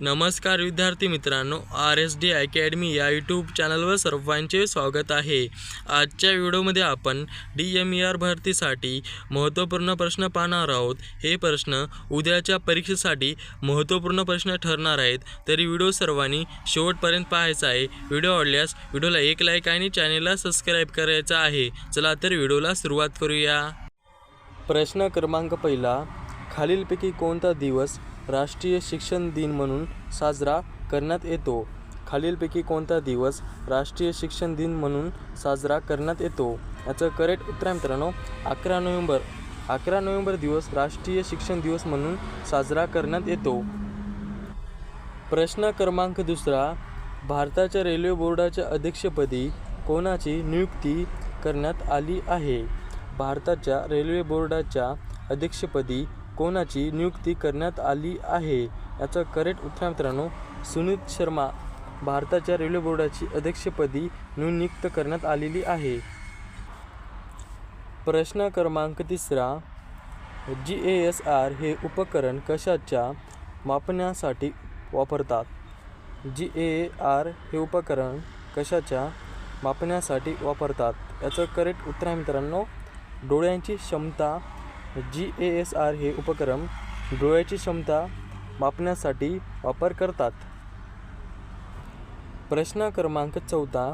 नमस्कार विद्यार्थी मित्रांनो आर एस डी अकॅडमी या यूट्यूब चॅनलवर सर्वांचे स्वागत आहे. आजच्या व्हिडिओमध्ये आपण डी एम ई आर भरतीसाठी महत्त्वपूर्ण प्रश्न पाहणार आहोत. हे प्रश्न उद्याच्या परीक्षेसाठी महत्त्वपूर्ण प्रश्न ठरणार आहेत. तरी व्हिडिओ सर्वांनी शेवटपर्यंत पाहायचा आहे. व्हिडिओ आवडल्यास व्हिडिओला एक लाईक आणि चॅनेलला सबस्क्राईब करायचा आहे. चला तर व्हिडिओला सुरुवात करूया. प्रश्न क्रमांक पहिला खालीलपैकी कोणता दिवस राष्ट्रीय शिक्षण दिन म्हणून साजरा करण्यात येतो? खालीलपैकी कोणता दिवस राष्ट्रीय शिक्षण दिन म्हणून साजरा करण्यात येतो? याचं करेक्ट उत्तर आहे मित्रांनो अकरा नोव्हेंबर. अकरा नोव्हेंबर दिवस राष्ट्रीय शिक्षण दिवस म्हणून साजरा करण्यात येतो. प्रश्न क्रमांक दुसरा भारताच्या रेल्वे बोर्डाच्या अध्यक्षपदी कोणाची नियुक्ती करण्यात आली आहे? भारताच्या रेल्वे बोर्डाच्या अध्यक्षपदी कोणाची नियुक्ती करण्यात आली आहे याचं करेक्ट उत्तर मित्रांनो सुनीत शर्मा भारताच्या रेल्वे बोर्डाची अध्यक्षपदी नियुक्त करण्यात आलेली आहे. प्रश्न क्रमांक तिसरा जी ए एस आर हे उपकरण कशाच्या मापण्यासाठी वापरतात? जी ए आर हे उपकरण कशाच्या मापण्यासाठी वापरतात? याचं करेक्ट उत्तर आहे मित्रांनो डोळ्यांची क्षमता जी ए एस आर हे उपक्रम डोळ्याची क्षमता मापण्यासाठी वापर करतात. प्रश्न क्रमांक चौथा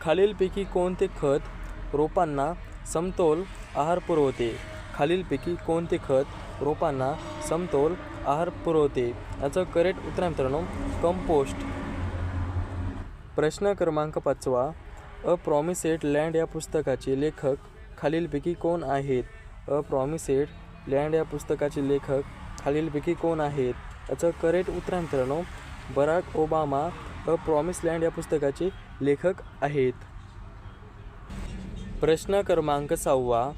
खालीलपैकी कोणते खत रोपांना समतोल आहार पुरवते? खालीलपैकी कोणते खत रोपांना समतोल आहार पुरवते? याचं करेक्ट उत्तर आहे मित्रांनो कंपोस्ट प्रश्न क्रमांक पाचवा. अ प्रॉमिसेड लँड या पुस्तकाचे लेखक खालीलपैकी कोण आहेत? अ प्रॉमिसेड लँड या पुस्तकाचे लेखक खालीलपैकी कोण आहेत? याचं करेक्ट उत्तर मित्रांनो Barack Obama a promise land या पुस्तकाचे लेखक आहेत. प्रश्न क्रमांक सहावा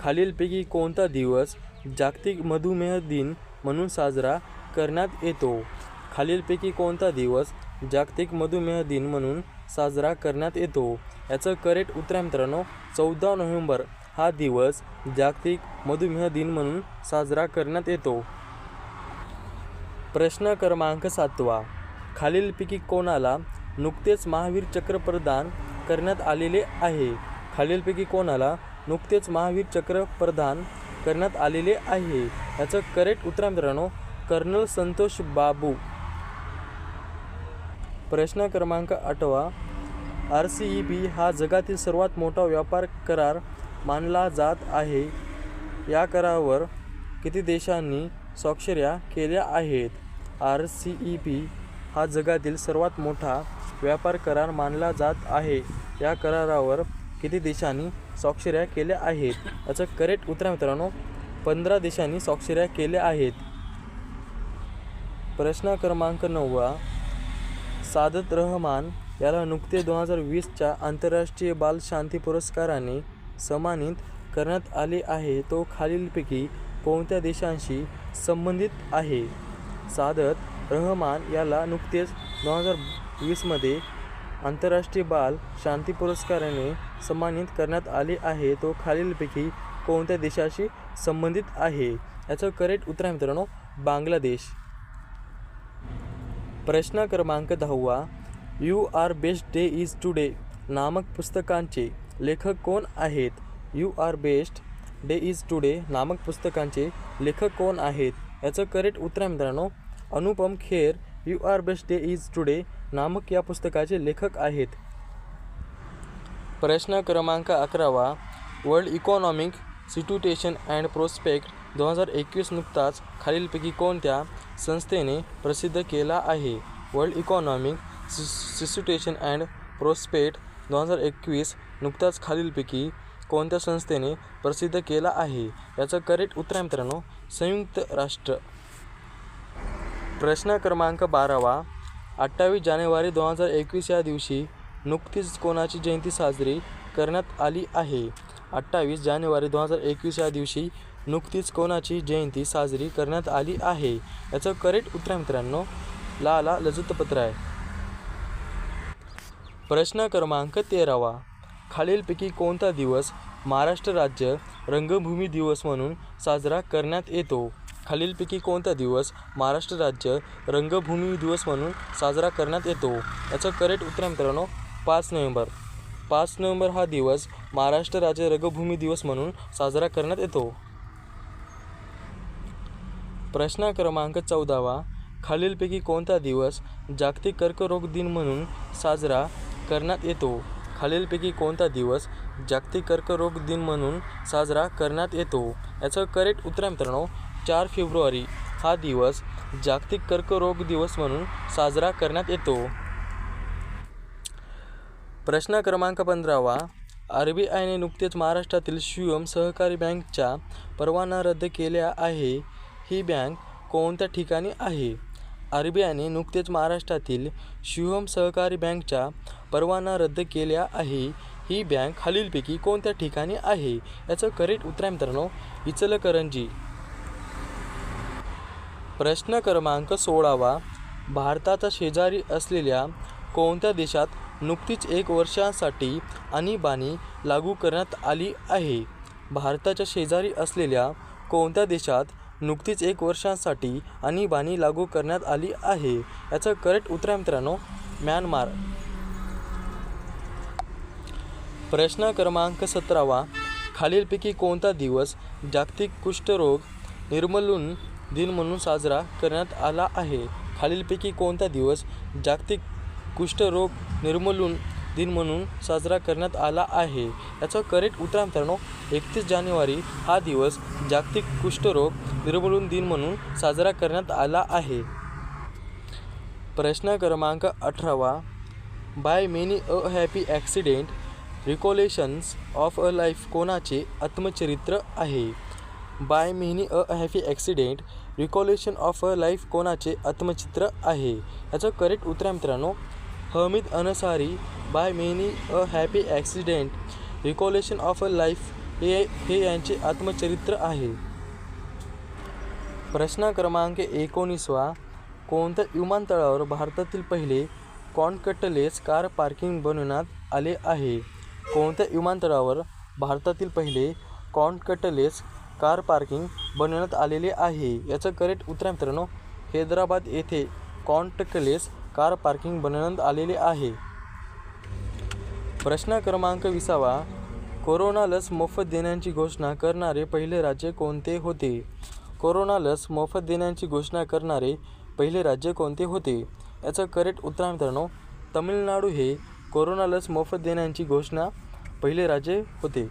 खालीलपैकी कोणता दिवस जागतिक मधुमेह दिन म्हणून साजरा करण्यात येतो? खालीलपैकी कोणता दिवस जागतिक मधुमेह दिन म्हणून साजरा करण्यात येतो? याचं करेक्ट उत्तर मित्रांनो चौदा नोव्हेंबर हा दिवस जागतिक मधुमेह दिन म्हणून साजरा करण्यात येतो. प्रश्न क्रमांक सातवा. खालीलपैकी कोणाला नुकतेच महावीर चक्र प्रदान करण्यात आलेले आहे? खालीलपैकी कोणाला नुकतेच महावीर चक्र प्रदान करण्यात आलेले आहे? याचं करेक्ट उत्तर मित्रांनो कर्नल संतोष बाबू. प्रश्न क्रमांक आठवा. आर सी ई बी हा जगातील सर्वात मोठा व्यापार करार मानला जात आहे. या करारावर किती देशांनी स्वाक्षऱ्या केल्या आहेत? आर सी ई बी हा जगातील सर्वात मोठा व्यापार करार मानला जात आहे. या करारावर किती देशांनी स्वाक्षऱ्या केल्या आहेत? याचं करेक्ट उत्तर मित्रांनो पंधरा देशांनी स्वाक्षऱ्या केल्या आहेत. प्रश्न क्रमांक नववा सादत रहमान याला नुकते दोन हजार वीसच्या आंतरराष्ट्रीय बाल शांती पुरस्काराने सन्मानित करण्यात आले आहे. तो खालीलपैकी कोणत्या देशांशी संबंधित आहे? सादत रहमान याला नुकतेच दोन हजार वीसमध्ये आंतरराष्ट्रीय बाल शांती पुरस्काराने सन्मानित करण्यात आले आहे. तो खालीलपैकी कोणत्या देशाशी संबंधित आहे? याचं करेक्ट उत्तर आहे मित्रांनो बांगलादेश. प्रश्न क्रमांक दहावा your best day is today नामक पुस्तकांचे लेखक कोण आहेत? Your best day is today नामक पुस्तकांचे लेखक कोण आहेत? याचं करेक्ट उत्तर आहे मित्रांनो Anupam Kher. Your best day is today नामक या पुस्तकाचे लेखक आहेत. प्रश्न क्रमांक अकरावा. World economic situation and prospect दोन हजार एकवीस नुकताच खालीलपैकी कोणत्या संस्थेने प्रसिद्ध केला आहे? World economic situation and prospect दोन हजार एकवीस नुकताच खालीलपैकी कोणत्या संस्थेने प्रसिद्ध केला आहे? याचं करेक्ट उत्तर आहे मित्रांनो संयुक्त राष्ट्र. प्रश्न क्रमांक बारावा. अठ्ठावीस जानेवारी दोन हजार एकवीस या दिवशी नुकतीच कोणाची जयंती साजरी करण्यात आली आहे? अठ्ठावीस जानेवारी दोन हजार एकवीस या दिवशी नुकतीच कोणाची जयंती साजरी करण्यात आली आहे? याचं करेक्ट उत्तर आहे मित्रांनो लाला लजतपत्र आहे प्रश्न क्रमांक तेरावा. खालीलपैकी कोणता दिवस महाराष्ट्र राज्य रंगभूमी दिवस म्हणून साजरा करण्यात येतो? खालीलपैकी कोणता दिवस महाराष्ट्र राज्य रंगभूमी दिवस म्हणून साजरा करण्यात येतो? याचं करेक्ट उत्तर मित्रांनो पाच नोव्हेंबर. पाच नोव्हेंबर हा दिवस महाराष्ट्र राज्य रंगभूमी दिवस म्हणून साजरा करण्यात येतो. प्रश्न क्रमांक चौदावा. खालीलपैकी कोणता दिवस जागतिक कर्करोग दिन म्हणून साजरा करण्यात येतो. खालीलपैकी कोणता दिवस जागतिक कर्करोग दिन म्हणून साजरा करण्यात येतो? याचं करेक्ट उत्तर आहे मित्रांनो चार फेब्रुवारी. हा दिवस जागतिक कर्करोग दिवस म्हणून साजरा करण्यात येतो. प्रश्न क्रमांक पंधरावा. आर बी आयने नुकतेच महाराष्ट्रातील शिवम सहकारी बँकच्या परवाना रद्द केल्या आहे. ही बँक कोणत्या ठिकाणी आहे? आर बी आयने नुकतेच महाराष्ट्रातील शिवम सहकारी बँकच्या परवाना रद्द केल्या आहे. ही बँक खालीलपैकी कोणत्या ठिकाणी आहे? याचं करेक्ट उत्तर आहे मित्रांनो इचलकरंजी. प्रश्न क्रमांक सोळावा. भारताचा शेजारी असलेल्या कोणत्या देशात नुकतीच एक वर्षासाठी आणीबाणी लागू करण्यात आली आहे? भारताच्या शेजारी असलेल्या कोणत्या देशात नुकतीच एक वर्षासाठी आणीबाणी लागू करण्यात आली आहे. याचं करेक्ट उत्तर आहे मित्रांनो. म्यानमार. प्रश्न क्रमांक सतरावा. खालीलपैकी कोणता दिवस जागतिक कुष्ठरोग निर्मूलन दिन म्हणून साजरा करण्यात आला आहे? खालीलपैकी कोणता दिवस जागतिक कुष्ठरोग निर्मूलन दिन म्हणून साजरा करण्यात आला आहे. याचं करेक्ट उत्तर मित्रांनो एकतीस जानेवारी हा दिवस जागतिक कुष्ठरोग निर्मूलन दिन म्हणून साजरा करण्यात आला आहे. प्रश्न क्रमांक अठरावा. By many a happy accident recollections of a life कोणाचे आत्मचरित्र आहे? By many a happy accident recollection of a life कोणाचे आत्मचित्र आहे? याचं करेक्ट उत्तर मित्रांनो Hamid Ansari by many a happy accident recollection of a life हे हे यांचे आत्मचरित्र आहे. प्रश्न क्रमांक एकोणीसवा कोणत्या विमानतळावर भारतातील पहिले कॉनकटलेस कार पार्किंग बनवण्यात आले आहे? कोणत्या विमानतळावर भारतातील पहिले कॉनकटलेस कार पार्किंग बनवण्यात आलेले आहे? याचं करेक्ट उत्तर मित्रांनो हैदराबाद येथे कॉन्टकलेस कार पार्किंग बनवण्यात आलेले आहे. प्रश्न क्रमांक विसावा. कोरोना लस मोफत देण्याची घोषणा करणारे पहिले राज्य कोणते होते? कोरोना लस मोफत देण्याची घोषणा करणारे पहिले राज्य कोणते होते? याचं करेक्ट उत्तर आहे मित्रांनो तमिळनाडू हे कोरोना लस मोफत देण्याची घोषणा पहिले राज्य होते.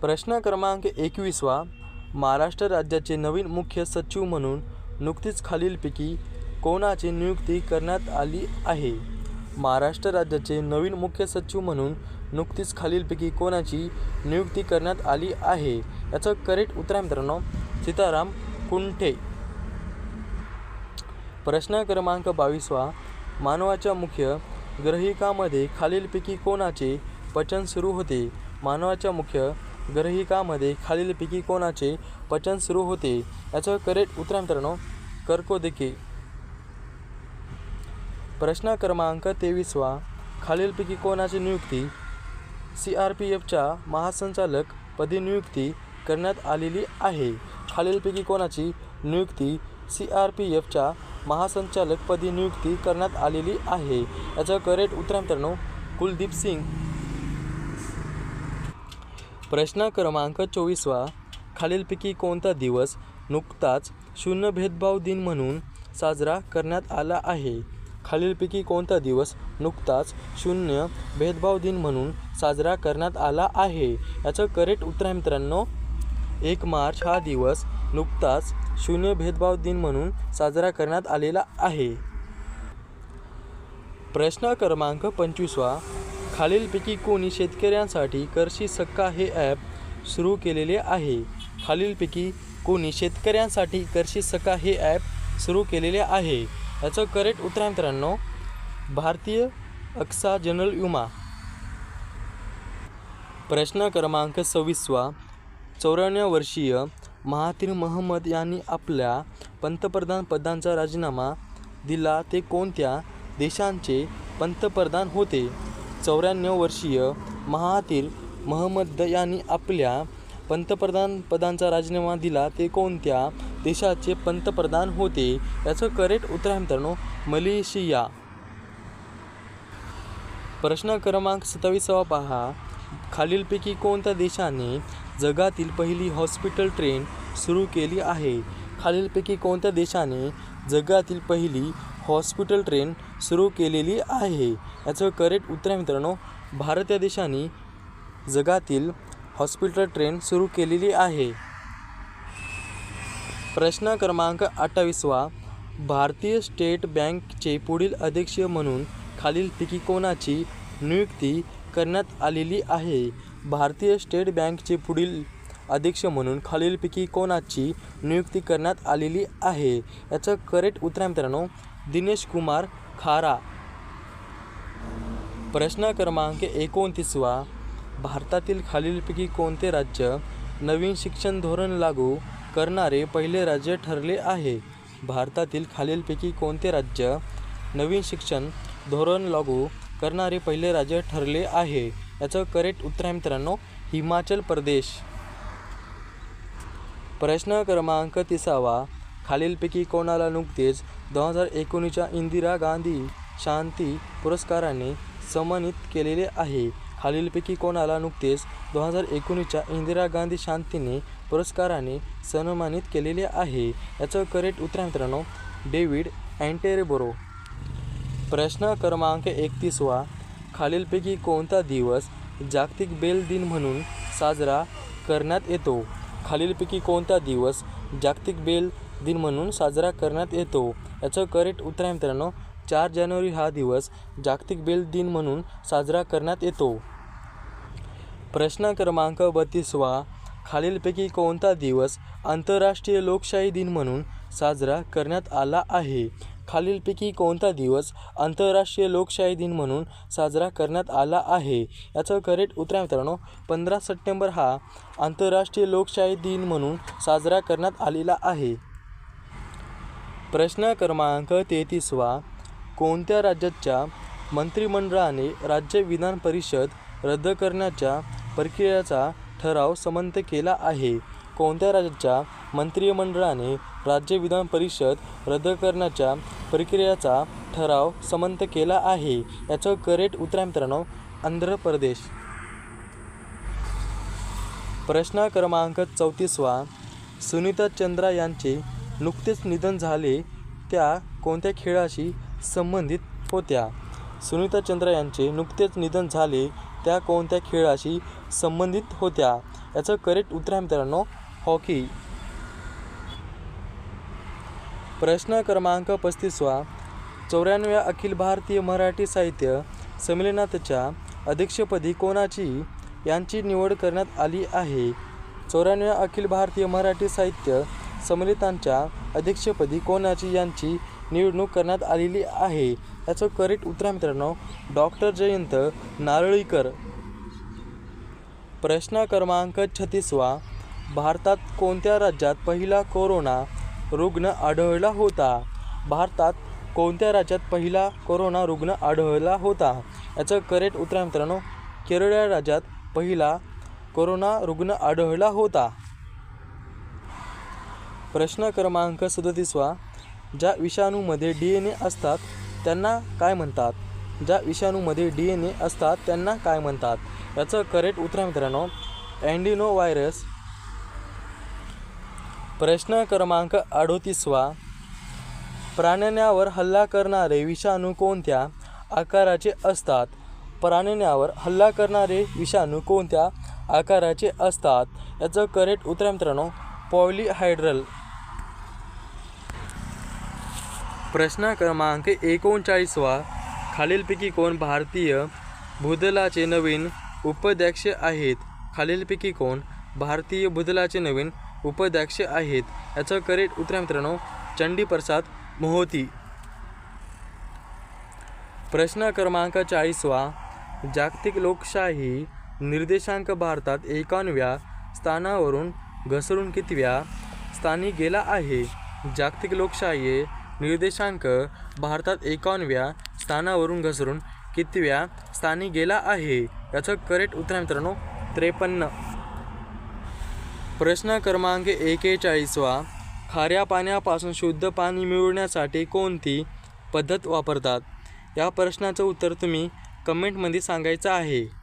प्रश्न क्रमांक एकवीसवा. महाराष्ट्र राज्याचे नवीन मुख्य सचिव म्हणून नुकतीच खालीलपैकी कोणाची नियुक्ती करण्यात आली आहे? महाराष्ट्र राज्याचे नवीन मुख्य सचिव म्हणून नुकतीच खालीलपैकी कोणाची नियुक्ती करण्यात आली आहे? याचं करेक्ट उत्तर आहे मित्रांनो सीताराम कुंठे. प्रश्न क्रमांक बावीसवा. मानवाच्या मुख्य ग्रहिकामध्ये खालीलपैकी कोणाचे पचन सुरू होते? मानवाच्या मुख्य ग्रहिकामध्ये खालीलपैकी कोणाचे पचन सुरू होते? याचं करेक्ट उत्तर आहे मित्रांनो कर्कोदके. प्रश्न क्रमांक तेवीसवा खालीलपैकी कोणाची नियुक्ती? सी आर पी एफच्या महासंचालक पदी नियुक्ती करण्यात आलेली आहे. खालीलपैकी कोणाची नियुक्ती? सी आर पी एफच्या महासंचालकपदी नियुक्ती करण्यात आलेली आहे. याचं करेक्ट उत्तर मित्रांनो कुलदीप सिंग. प्रश्न क्रमांक चोवीसवा खालीलपैकी कोणता दिवस नुकताच शून्य भेदभाव दिन म्हणून साजरा करण्यात आला आहे? खालीलपैकी कोणता दिवस नुकताच शून्य भेदभाव दिन म्हणून साजरा करण्यात आला आहे? याचं करेक्ट उत्तर आहे मित्रांनो एक मार्च हा दिवस नुकताच शून्य भेदभाव दिन म्हणून साजरा करण्यात आलेला आहे. प्रश्न क्रमांक पंचवीसवा खालीलपैकी कोणी शेतकऱ्यांसाठी करशी सक्का हे ॲप सुरू केलेले आहे? खालीलपैकी कोणी शेतकऱ्यांसाठी करशी सक्का हे ॲप सुरू केलेले आहे? याचं करेक्ट उत्तर आहे मित्रांनो. भारतीय अक्सा जनरल युमा. प्रश्न क्रमांक सव्वीसवा. चौऱ्याण्णव वर्षीय महातीर महम्मद यांनी आपल्या पंतप्रधान पदांचा राजीनामा दिला. ते कोणत्या देशांचे पंतप्रधान होते? चौऱ्याण्णव वर्षीय महातीर महम्मद यांनी आपल्या पंतप्रधान पदांचा राजीनामा दिला. ते कोणत्या देशाचे पंतप्रधान होते. याचं करेक्ट उत्तर आहे मित्रांनो मलेशिया. प्रश्न क्रमांक सत्तावीसावा पहा. खालीलपैकी कोणत्या देशाने जगातील पहिली हॉस्पिटल ट्रेन सुरू केली आहे? खालीलपैकी कोणत्या देशाने जगातील पहिली हॉस्पिटल ट्रेन सुरू केलेली आहे? याचं करेक्ट उत्तर आहे मित्रांनो भारत या देशाने जगातील हॉस्पिटल ट्रेन सुरू केलेली आहे. प्रश्न क्रमांक अठ्ठावीसवा भारतीय स्टेट बँकचे पुढील अध्यक्ष म्हणून खालीलपैकी कोणाची नियुक्ती करण्यात आलेली आहे. भारतीय स्टेट बँकचे पुढील अध्यक्ष म्हणून खालीलपैकी कोणाची नियुक्ती करण्यात आलेली आहे. याचं करेक्ट उत्तर आहे मित्रांनो दिनेश कुमार खारा. प्रश्न क्रमांक एकोणतीसवा भारतातील खालीलपैकी कोणते राज्य नवीन शिक्षण धोरण लागू करणारे पहिले राज्य ठरले आहे. भारतातील खालीलपैकी कोणते राज्य नवीन शिक्षण धोरण लागू करणारे पहिले राज्य ठरले आहे? याचं करेक्ट उत्तर आहे मित्रांनो हिमाचल प्रदेश. प्रश्न क्रमांक तिसावा. खालीलपैकी कोणाला नुकतेच दोन हजार एकोणीसच्या इंदिरा गांधी शांती पुरस्काराने सन्मानित केलेले आहे? खालीलपैकी कोणाला नुकतेच? दोन हजार एकोणीसच्या इंदिरा गांधी शांतीने पुरस्काराने सन्मानित केलेले आहे. याचं करेक्ट उत्तर मित्रांनो डेव्हिड अँटेरेबोरो. प्रश्न क्रमांक एकतीसवा. खालीलपैकी कोणता दिवस जागतिक बेल दिन म्हणून साजरा करण्यात येतो? खालीलपैकी कोणता दिवस जागतिक बेल दिन म्हणून साजरा करण्यात येतो? याचं करेक्ट उत्तर आहे मित्रांनो चार जानेवारी हा दिवस जागतिक बेल दिन म्हणून साजरा करण्यात येतो. प्रश्न क्रमांक बत्तीसवा खालीलपैकी कोणता दिवस आंतरराष्ट्रीय लोकशाही दिन म्हणून साजरा करण्यात आला आहे? खालीलपैकी कोणता दिवस आंतरराष्ट्रीय लोकशाही दिन म्हणून साजरा करण्यात आला आहे? याचं करेक्ट उत्तर आहे मित्रांनो पंधरा सप्टेंबर हा आंतरराष्ट्रीय लोकशाही दिन म्हणून साजरा करण्यात आलेला आहे. प्रश्न क्रमांक तेहतीसवा कोणत्या राज्याच्या मंत्रिमंडळाने राज्य विधान परिषद रद्द करण्याच्या प्रक्रियेचा ठराव संमत केला आहे? कोणत्या राज्याच्या मंत्रिमंडळाने राज्य विधान परिषद रद्द करण्याच्या प्रक्रियेचा ठराव संमत केला आहे? याचं करेक्ट उत्तर आहे मित्रांनो आंध्र प्रदेश. प्रश्न क्रमांक चौतीसवा. सुनीता चंद्रा यांचे नुकतेच निधन झाले. त्या कोणत्या खेळाशी संबंधित होत्या. सुनीता चंद्रा यांचे नुकतेच निधन झाले त्या कोणत्या खेळाशी संबंधित होत्या याचं करेक्ट उत्तर आहे मित्रांनो हॉकी प्रश्न क्रमांक पस्तीसवा चौऱ्याण्णव्या अखिल भारतीय मराठी साहित्य संमेलनाच्या अध्यक्षपदी कोणाची यांची निवड करण्यात आली आहे? चौऱ्याण्णव्या अखिल भारतीय मराठी साहित्य संमेलनांच्या अध्यक्षपदी कोणाची यांची निवडणूक करण्यात आलेली आहे. याचं करेक्ट उत्तर आहे मित्रांनो डॉक्टर जयंत नारळीकर. प्रश्न क्रमांक छत्तीसवा भारतात कोणत्या राज्यात पहिला कोरोना रुग्ण आढळला होता? भारतात कोणत्या राज्यात पहिला कोरोना रुग्ण आढळला होता? याचं करेक्ट उत्तर आहे मित्रांनो केरळ या राज्यात पहिला कोरोना रुग्ण आढळला होता. प्रश्न क्रमांक सदतीसवा ज्या विषाणूमध्ये डी एन ए असतात त्यांना काय म्हणतात? ज्या विषाणूमध्ये डी एन ए असतात त्यांना काय म्हणतात? याचं करेक्ट उत्तर आहे मित्रांनो अँडिनो व्हायरस प्रश्न क्रमांक अडोतीसवा. प्राण्यांवर हल्ला करणारे विषाणू कोणत्या आकाराचे असतात? प्राण्यांवर हल्ला करणारे विषाणू कोणत्या आकाराचे असतात? याचं करेक्ट उत्तर आहे मित्रांनो पॉलिहायड्रल. प्रश्न क्रमांक एकोणचाळीसवा. खालीलपैकी कोण भारतीय भूदलाचे नवीन उपाध्यक्ष आहेत? खालीलपैकी कोण भारतीय भूदलाचे नवीन उपाध्यक्ष आहेत? याचं करेक्ट उत्तर मित्रांनो चंडी चंडीप्रसाद मोहोती. प्रश्न क्रमांक चाळीसवा. जागतिक लोकशाही निर्देशांक भारतात एकावन्नव्या स्थानावरून घसरून कितव्या स्थानी गेला आहे? जागतिक लोकशाही निर्देशांक भारतात एकावन्नव्या स्थानावरून घसरून कितव्या स्थानी गेला आहे? याचं करेक्ट उत्तर आहे मित्रांनो त्रेपन्न. प्रश्न क्रमांक एकेचाळीसवा खाऱ्या पाण्यापासून शुद्ध पाणी मिळवण्यासाठी कोणती पद्धत वापरतात? या प्रश्नाचं उत्तर तुम्ही कमेंटमध्ये सांगायचं आहे.